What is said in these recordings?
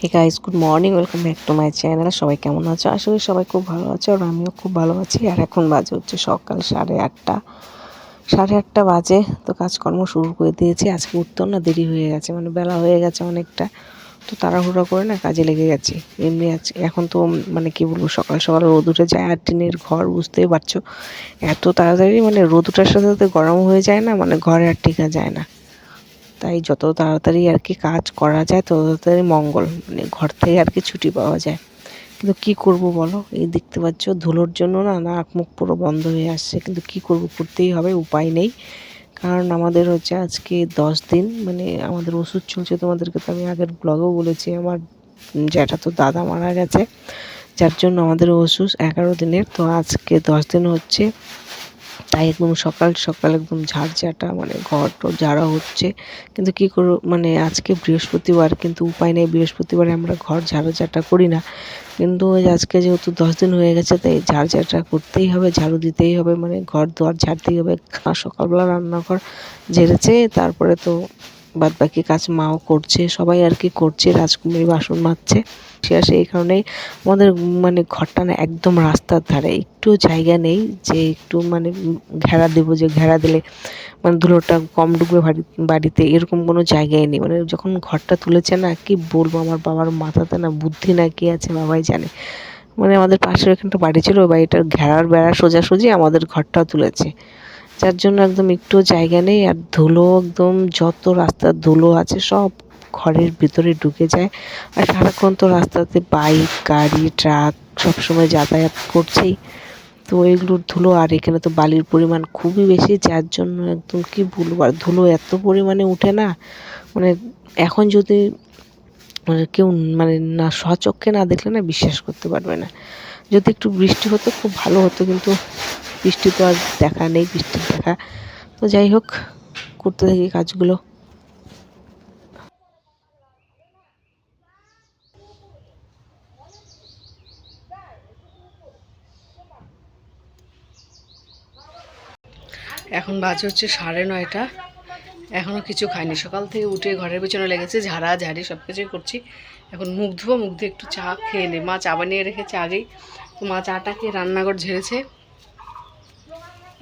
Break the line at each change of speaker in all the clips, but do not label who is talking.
Hey guys good morning welcome back to my channel সবাই কেমন আছো? করি সবাই খুব ভালো আছে আর আমিও খুব ভালো আছি। আর এখন বাজে হচ্ছে সকাল সাড়ে আটটা। সাড়ে আটটা বাজে, তো কাজকর্ম শুরু করে দিয়েছি। আজকে উঠতেও না দেরি হয়ে গেছে মানে বেলা হয়ে গেছে অনেকটা। তো তাড়াহুড়ো করে না কাজে লেগে গেছি। এমনি আছে এখন তো মানে কি বলব, সকাল সকাল রোদ উঠে যায় আর টিনের ঘর বুঝতেই পারছ। এত তাড়াতাড়ি মানে রোদ ওঠার সাথে সাথে গরম হয়ে যায় না মানে ঘরে আর টিকা যায় না। তাই যত তাড়াতাড়ি আর কি কাজ করা যায়, তত তাড়াতাড়ি মঙ্গল মানে ঘর থেকে আর কি ছুটি পাওয়া যায়। কিন্তু কি করব বলো? এই দেখতে পাচ্ছ, ধুলোর জন্য না নাক মুখ পুরো বন্ধ হয়ে আসছে। কিন্তু কি করব, করতেই হবে, উপায় নেই। কারণ আমাদের হচ্ছে আজকে দশ দিন মানে আমাদের ওষুধ চলছে তোমাদেরকে তো আমি আগের ব্লগেও বলেছি, আমার জ্যাঠা তো দাদা মারা গেছে। যার জন্য আমাদের ওষুধ এগারো দিনের, তো আজকে দশ দিন হচ্ছে তাই একদম সকাল সকাল একদম ঝাড়ঝাটা মানে ঘর টর ঝাড়া হচ্ছে। কিন্তু কী করব মানে আজকে বৃহস্পতিবার, কিন্তু উপায় নেই। বৃহস্পতিবারে আমরা ঘর ঝাড়াঝাটা করি না। কিন্তু আজকে যেহেতু দশ দিন হয়ে গেছে, তাই ঝাড়ঝাটা করতেই হবে, ঝাড়ু দিতেই হবে। মানে ঘর দুয়ার ঝাড়তেই হবে। সকালবেলা রান্নাঘর ঝেড়েছে, তারপরে তো বাদ বাকি কাজ মাও করছে, সবাই আর কি করছে, রাজকুমারী বাসন মাজছে। সে আসে এই কারণেই আমাদের মানে ঘরটা না একদম রাস্তার ধারে। একটু জায়গা নেই যে একটু মানে ঘেরা দেবো, যে ঘেরা দিলে মানে ধুলোটা কম বাড়ি, বাড়িতে। এরকম কোনো জায়গায় নেই। মানে যখন ঘরটা তুলেছে না, কি বলব আমার বাবার মাথাতে না বুদ্ধি না কি আছে বাবাই জানে। মানে আমাদের পাশের এখানটা বাড়ি ছিল ওই বাড়িটার ঘেরার বেড়া সোজাসুজি আমাদের ঘরটাও তুলেছে। যার জন্য একদম একটু জায়গা নেই আর ধুলো একদম যত রাস্তার ধুলো আছে সব ঘরের ভিতরে ঢুকে যায়। আর সারাক্ষণ তো রাস্তাতে বাইক, গাড়ি, ট্রাক সবসময় যাতায়াত করছেই। তো এগুলোর ধুলো আর এখানে তো বালির পরিমাণ খুবই বেশি, যার জন্য একদম কি বলব, আর ধুলো এত পরিমাণে উঠে না মানে এখন যদি মানে কেউ মানে না স্বচক্ষে না দেখলে না বিশ্বাস করতে পারবে না। যদি একটু বৃষ্টি হতো, খুব ভালো হতো, কিন্তু বৃষ্টি তো আর দেখা নেই, বৃষ্টির দেখা। তো যাই হোক, করতে থাকি কাজগুলো। এখন বাজে হচ্ছে সাড়ে নয়টা। এখনও কিছু খাইনি। সকাল থেকে উঠে ঘরের পেছনে লেগেছে, ঝাড়া ঝাড়ি সব কিছুই করছি। এখন মুখ ধুবো মুখ দিয়ে একটু চা খেয়ে নে। মা চা বানিয়ে রেখেছে আগেই। তো মা চাটা খেয়ে রান্নাঘর ঝেড়েছে।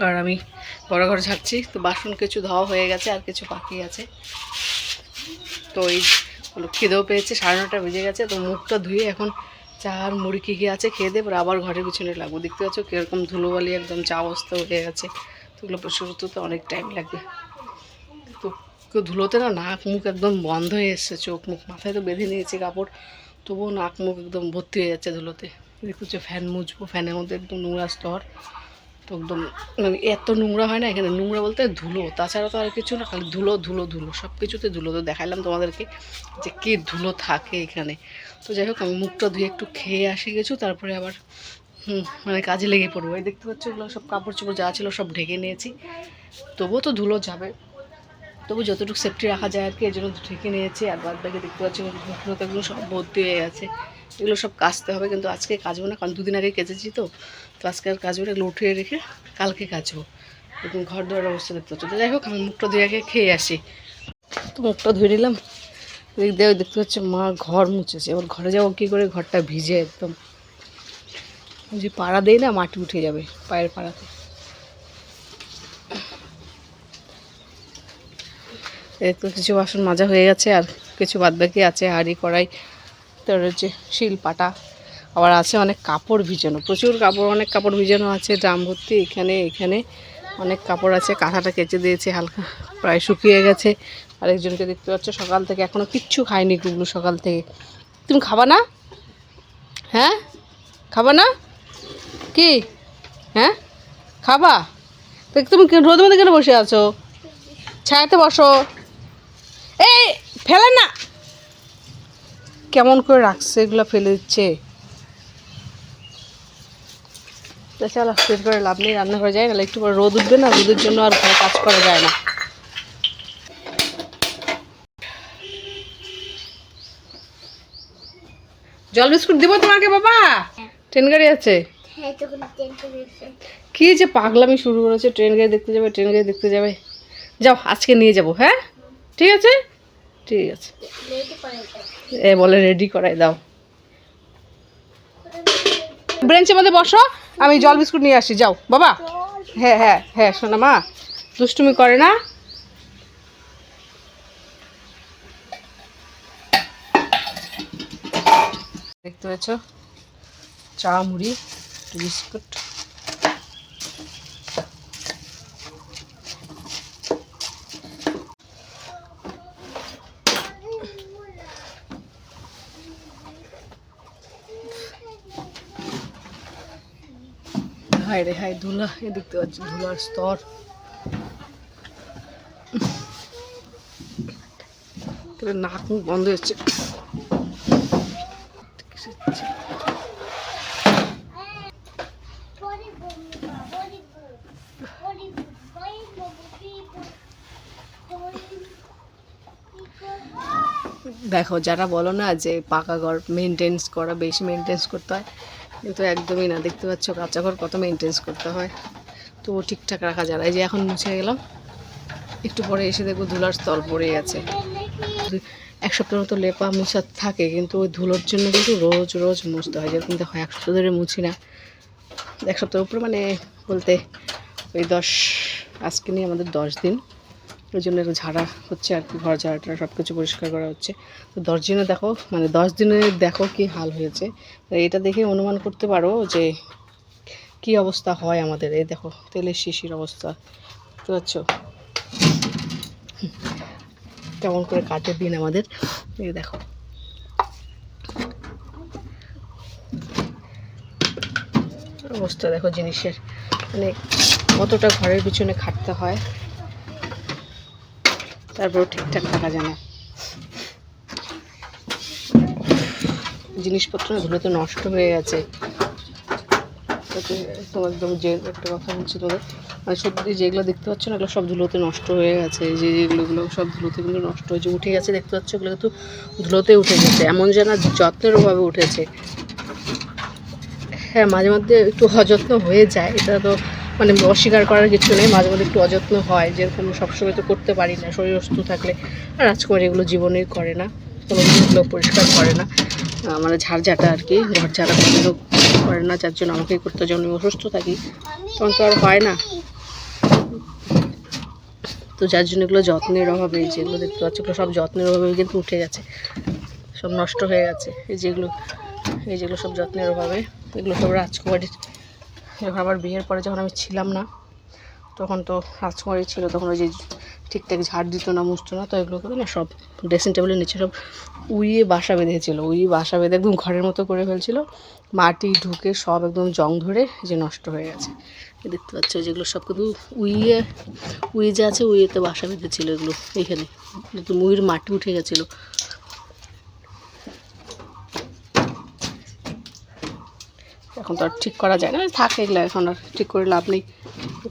আর আমি বড় ঘর ঝাড়ছি তো বাসন কিছু ধোয়া হয়ে গেছে, আর কিছু বাকি আছে। তো এই খিদেও পেয়েছে, সাড়ে নটা বেজে গেছে, তো মুখটা ধুয়ে এখন চা আর মুড়ি কী কী আছে খেয়ে দেবো আবার ঘরের পিছনে লাগবো। দেখতে পাচ্ছ কীরকম ধুলোবালি, একদম চা অবস্থা হয়ে গেছে। তো ওগুলো পরিষ্কার অনেক টাইম লাগবে। তো কেউ ধুলোতে না, নাক মুখ একদম বন্ধ হয়ে এসছে, চোখ মুখ মাথায় তো বেঁধে নিয়েছে কাপড়। তবুও নাক মুখ একদম ভর্তি হয়ে যাচ্ছে ধুলোতে। দেখতে ফ্যান মুছবো ফ্যানের মধ্যে একদম নোংরা স্তর। তো একদম মানে এত নোংরা হয় না এখানে। নোংরা বলতে ধুলো, তাছাড়া তো আর কিছু না, খালি ধুলো ধুলো ধুলো সব কিছুতে ধুলো। তো দেখালাম তোমাদেরকে যে কী ধুলো থাকে এখানে। তো যাই হোক, আমি মুখটা ধুয়ে একটু খেয়ে আসে গেছো তারপরে আবার মানে কাজে লেগে পড়ব। এই দেখতে পাচ্ছ ওগুলো সব কাপড় চোপড় যা ছিল সব ঢেকে নিয়েছি। তবুও তো ধুলো যাবে। তবু যতটুকু সেফটি রাখা যায় আর কি এই জন্য ঢেকে নিয়েছি। আর বাদ বাকি দেখতে পাচ্ছি মুখগুলো তো এগুলো সব ভর্তি হয়ে গেছে। এগুলো সব কাচতে হবে, কিন্তু আজকে কাচবো না, কারণ দুদিন আগে কেচেছি তো। তো আজকে আর না এগুলো উঠিয়ে রেখে কালকে কাচবো এরকম ঘর দেওয়ার অবস্থা দেখতে পাচ্ছি। তো যাই হোক, আমি মুখটা ধুয়ে আগে খেয়ে আসি। তো মুখটা ধুয়ে নিলাম। দেখ দেখ দেখতে পাচ্ছি মা ঘর মুছেছে। এবার ঘরে যাব কী করে? ঘরটা ভিজে একদম। যে পাড়া দেয় না, মাটি উঠে যাবে পায়ের পাড়াতে। তো কিছু বাসন মাজা হয়ে গেছে আর কিছু বাদ বাকি আছে, হাঁড়ি, কড়াই তার হচ্ছে শিল, পাটা। আবার আছে অনেক কাপড় ভিজানো, প্রচুর কাপড়, অনেক কাপড় ভিজানো আছে, ড্রাম ভর্তি, এখানে এখানে অনেক কাপড় আছে, কাঁথাটা কেচে দিয়েছে, হালকা প্রায় শুকিয়ে গেছে। আরেকজনকে দেখতে পাচ্ছ, সকাল থেকে এখনও কিচ্ছু খায়নি গুগলু সকাল থেকে। তুমি খাবা না? হ্যাঁ? খাবা না? কি? হ্যাঁ? খাবা? তো তুমি রোদের মধ্যে কেন বসে আছো? ছায়াতে বসো। এই, ফেলে না। কেমন করে রাখছে, এগুলো ফেলে দিচ্ছে? তো চলো ফের করে লাভ নেই রান্না করে যায় না একটু পরে রোদ উঠবে না রোদের জন্য আর ঘরে কাজ করা যায় না। জল বিস্কুট দিব তোমাকে বাবা? ট্রেন গাড়ি আছে? কি যে পাগলামি শুরু করেছে ট্রেন গাড়ি দেখতে যাবে ট্রেন গাড়ি দেখতে যাবে। যাও আজকে নিয়ে যাব হ্যাঁ? ঠিক আছে? ঠিক আছে। এ বলে রেডি করাই দাও। ব্রেঞ্চের মধ্যে বসো, আমি জল বিস্কুট নিয়ে আসি, যাও। বাবা হ্যাঁ হ্যাঁ হ্যাঁ শোনা মা, দুষ্টুমি করে না। দেখতে পাচ্ছ চা, মুড়ি, বিস্কুট। হায় রে হায়, ধুলা, এ দেখতে পাচ্ছি ধুলার স্তর। নাক মুখ বন্ধ হচ্ছে দেখো, যারা বলো না যে পাকা ঘর মেনটেন্স করা, বেশি মেনটেন্স করতে হয় কিন্তু একদমই না। দেখতে পাচ্ছ কাঁচা ঘর কত মেনটেন্স করতে হয়। তো ঠিকঠাক রাখা যায় এই যে এখন মুছে গেলাম। একটু পরে এসে দেখব ধুলার স্তর পড়ে গেছে। এক সপ্তাহ মতো লেপা মুছা থাকে, কিন্তু ওই ধুলোর জন্য কিন্তু রোজ রোজ মুছতে হয়। যেরকম দেখো, এক সপ্তাহ ধরে মুছি না। এক সপ্তাহের উপরে মানে বলতে ওই দশ, আজকে নিয়ে আমাদের দশ দিন। ওই জন্য একটু ঝাড়া হচ্ছে আর কি, ঘর ঝাড়াটা সব কিছু পরিষ্কার করা হচ্ছে। তো দশ দিনে দেখো মানে দশ দিনে দেখো কি হাল হয়েছে। এটা দেখে অনুমান করতে পারো যে কি অবস্থা হয় আমাদের। এই দেখো, তেলের শিশির অবস্থা, বুঝতে পারছ? কেমন করে কাটে দিন আমাদের। এই দেখো। অবস্থা দেখো জিনিসের মানে কতটা ঘরের পিছনে খাটতে হয়। তারপর ঠিকঠাক থাকা যায় না। জিনিসপত্র না ধুলোতে নষ্ট হয়ে গেছে। তোমার একদম যে একটা কথা বলছি তোদের মানে সত্যি যেগুলো দেখতে পাচ্ছ না, এগুলো সব ধুলোতে নষ্ট হয়ে গেছে। যে যেগুলোগুলো সব ধুলোতে কিন্তু নষ্ট হয়েছে। উঠে গেছে, দেখতে পাচ্ছ এগুলো কিন্তু ধুলোতে উঠে গেছে। এমন যেন যত্নের অভাবে উঠেছে। হ্যাঁ মাঝে মধ্যে একটু অযত্ন হয়ে যায়, এটা তো মানে অস্বীকার করার কিছু নেই, মাঝে মধ্যে একটু অযত্ন হয়, যেরকম সবসময় তো করতে পারি না, শরীর অসুস্থ থাকলে। আর রাজকুমার এগুলো জীবনেই করে না কোনো জিনিসগুলো পরিষ্কার করে না। মানে ঝাড়ঝাটা আর কি ঘর ঝাড়া কোনোদিনও করে না, যার জন্য আমাকেই করতে আমি অসুস্থ থাকি, তখন তো আর হয় না। তো যার জন্য এগুলো যত্নের অভাবে যেগুলো দেখতে পাচ্ছ, এগুলো সব যত্নের অভাবে কিন্তু উঠে গেছে। সব নষ্ট হয়ে গেছে। এই যেগুলো এই যেগুলো সব যত্নের অভাবে, এগুলো সব রাজকুমারীর যখন আমার বিয়ের পরে যখন আমি ছিলাম না, তখন তো রাজকুমারী ছিল, তখন ওই যে ঠিকঠাক ঝাড় দিত না, মুছতো না, তো এগুলো করে না সব ড্রেসিং টেবিলের নিচে সব উইয়ে বাসা বেঁধেছিল উইয়ে বাসা বেঁধে একদম ঘরের মতো করে ফেলছিল। মাটি ঢুকে সব একদম জং ধরে যে নষ্ট হয়ে গেছে। দেখতে পাচ্ছ যেগুলো সব কিন্তু উইয়ে উইয়ে যে আছে উইয়েতে বাসা বেঁধেছিল এগুলো এইখানে একদম উইয়ের মাটি উঠে গেছিল। এখন তো আর ঠিক করা যায় না। থাকে এগুলো, এখন আর ঠিক করে লাভ নেই।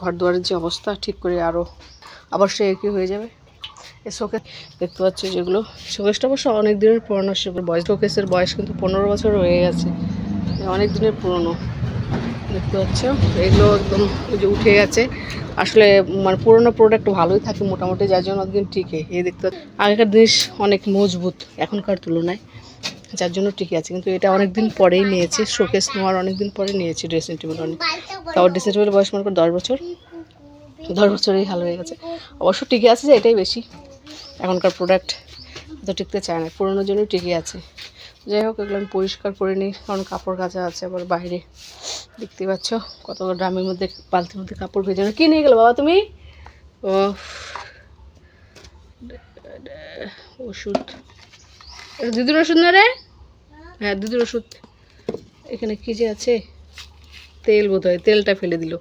ঘর দুয়ারের যে অবস্থা, ঠিক করে আরও আবার সে একই হয়ে যাবে? এই শোকেস দেখতে পাচ্ছ যেগুলো। শোকেসটা অবশ্য অনেক দিনের পুরোনো বয়স শোকেসের বয়স কিন্তু পনেরো বছর হয়ে গেছে। অনেক দিনের পুরনো। দেখতে পাচ্ছ? এগুলো একদম যে উঠে গেছে। আসলে মানে পুরোনো প্রোডাক্ট ভালোই থাকে মোটামুটি, যার জন্য একদিন টিকে এই। দেখতে আগেকার জিনিস অনেক মজবুত, এখনকার তুলনায়। যার জন্য ঠিকই আছে। কিন্তু এটা অনেক দিন পরেই নিয়েছি শোকেস নেওয়ার অনেক দিন পরে নিয়েছি ড্রেসিং টেবিল অনেক। তাও ড্রেসিং টেবিল বয়স মনে কর দশ বছর। দশ বছরেই ভালো হয়ে গেছে। অবশ্য টিকে আছে যে এটাই বেশি। এখনকার প্রোডাক্ট এত টিকতে চায় না। পুরোনোর জন্য টিকে আছে। যাই হোক, এগুলো আমি পরিষ্কার করে নিই। কারণ কাপড় কাচা আছে আবার বাইরে। দেখতে পাচ্ছ কত ড্রামের মধ্যে, বালতির মধ্যে কাপড় ভেজানো কি নিয়ে গেলো বাবা তুমি? ওষুধ। দিদির ওষুধ না রে? হ্যাঁ দিদির ওষুধ। এখানে কি যে আছে? তেল বোধ হয় তেলটা ফেলে দিল।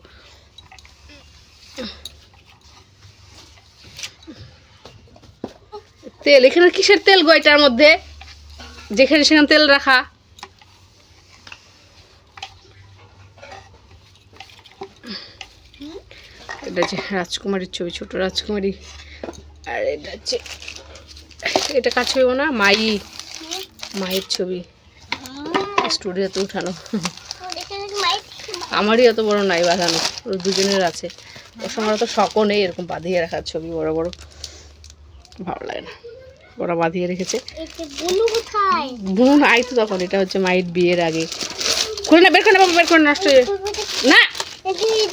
তেল, এখানে কিসের তেল গো এটার মধ্যে? যেখানে সেখানে তেল রাখা। এটা হচ্ছে রাজকুমারীর ছবি, ছোট রাজকুমারী। আর এটা হচ্ছে এটা কাজ ছবি না, মাই মায়ের ছবি। স্টুডিওতে উঠানো। আমারই এত বড় নাই বাঁধানো, ওর দুজনের আছে। ওর সঙ্গে তো শখও নেই এরকম বাঁধিয়ে রাখার ছবি, বড় বড়। ভালো লাগে না। ওরা বাঁধিয়ে রেখেছে।
এতে বুনু
বোন আই তো তখন, এটা হচ্ছে মায়ের বিয়ের আগে। খুলে না, বের করে বাবা, বের করে নষ্ট হয়ে না!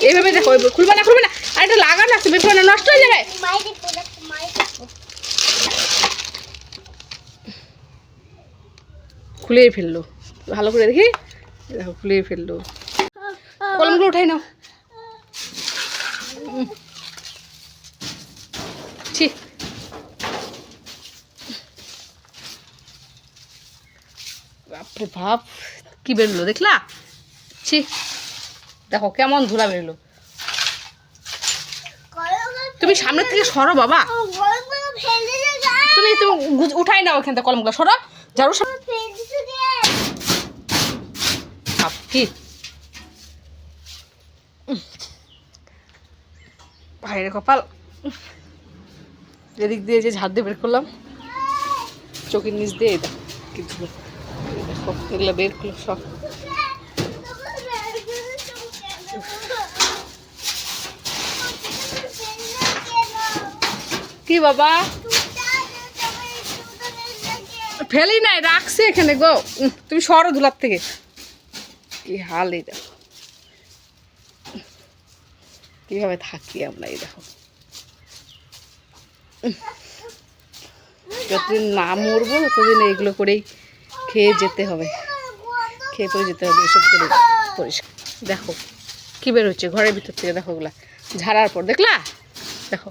এইভাবে দেখো খুলবে না খুলবে না। আর এটা লাগানো আছে, বের করে নষ্ট হয়ে যাবে
মাই দেখো দেখো মাই দেখো
খুলেই ফেলল। ভালো করে দেখি। দেখো, খুলেই ফেলল। কলমগুলো উঠাই নাও। ছি। বাপরে বাপ, কি বেরোলো দেখলা? ছি। দেখো কেমন ধুলা বেরোলো। তুমি সামনের থেকে সরো বাবা। তুমি তুমি উঠাই নাও ওখান থেকে কলমগুলো, সরো। ঝাড়ু সরো
ফেলে দিতে দে
বাপ, কি? কপাল। এদিক দিয়ে যে ঝাড় দিয়ে বের করলাম, চোখের নিচ দিয়ে এই দেখো কি ধুলো। এই দেখো, এগুলো বের করল সব। কি বাবা? ফেলি নাই, রাখছে এখানে গো। তুমি সরো ধুলার থেকে। কি হাল এই দেখো কীভাবে থাকি আমরা এই দেখো? যতদিন না মরবো, ততদিন এইগুলো করেই খেয়ে যেতে হবে। খেয়ে পরে যেতে হবে, এসব করে পরিষ্কার। দেখো কী বের হচ্ছে ঘরের ভিতর থেকে, দেখো ওগুলা। ঝাড়ার পর, দেখলা? দেখো।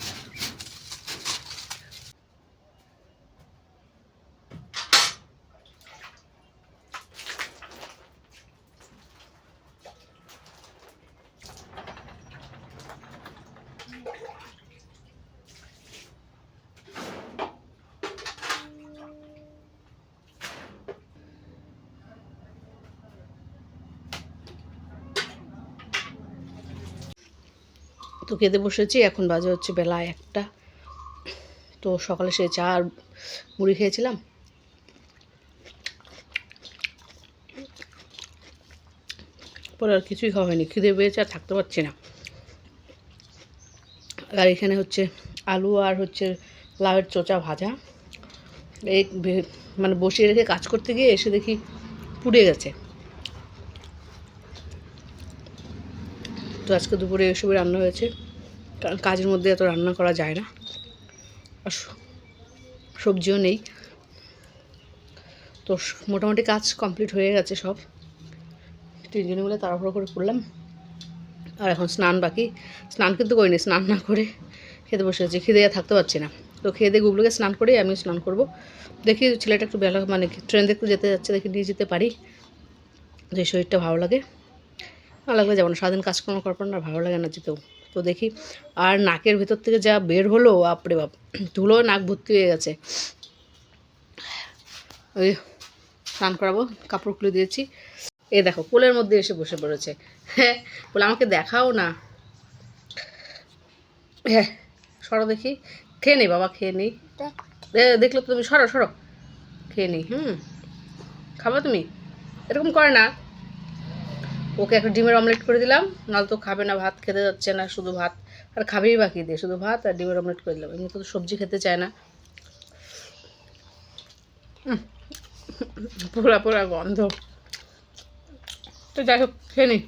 তো খেতে বসেছি, এখন বাজে হচ্ছে বেলা একটা। তো সকালে সে চা আর মুড়ি খেয়েছিলাম। পরে আর কিছুই খাওয়া হয়নি, খিদে পেয়েছে আর থাকতে পারছি না। আর এখানে হচ্ছে আলু আর হচ্ছে লাউয়ের চোচা ভাজা। এই মানে বসিয়ে রেখে কাজ করতে গিয়ে এসে দেখি পুড়ে গেছে। তো আজকে দুপুরে এসবই রান্না হয়েছে। কারণ কাজের মধ্যে এত রান্না করা যায় না। আর সবজিও নেই। তো মোটামুটি কাজ কমপ্লিট হয়ে গেছে সব। তিনজনে মিলে তাড়াহুড়ো করে করলাম আর এখন স্নান বাকি। স্নান কিন্তু করিনি, স্নান না করে খেতে বসে আছি। আর থাকতে পারছি না। তো খেয়ে দিয়ে গুগলোকে স্নান করে আমি স্নান করব। দেখি ছেলেটা একটু বেলা মানে ট্রেন দেখতে যেতে যাচ্ছে, দেখি নিয়ে যেতে পারি। যে শরীরটা ভালো লাগে। না লাগলে যাব না সারাদিন কাজকর্ম করার পর না ভালো লাগে না যেতেও। তো দেখি, আর নাকের ভেতর থেকে যা বের হলো আপরে বাপ, ধুলো নাক ভর্তি হয়ে গেছে। ওই স্নান করাবো, কাপড় খুলে দিয়েছি। এ দেখো, কোলের মধ্যে এসে বসে পড়েছে। হ্যাঁ বলে আমাকে দেখাও না। হ্যাঁ সরো দেখি। খেয়ে নেই বাবা, খেয়ে নেই। দেখলে তো তুমি, সরো সরো। খেয়ে নেই, হুম। খাবা তুমি? এরকম করে না। ওকে একটা ডিমের অমলেট করে দিলাম, নাহলে তো খাবে না, ভাত খেতে যাচ্ছে না, শুধু ভাত। আর খাবেই বাকি দিয়ে, শুধু ভাত আর ডিমের অমলেট করে দিলাম। এমনি তো সবজি খেতে চায় না। পোড়া পোড়া গন্ধ। তো যাই হোক, খেয়ে নিই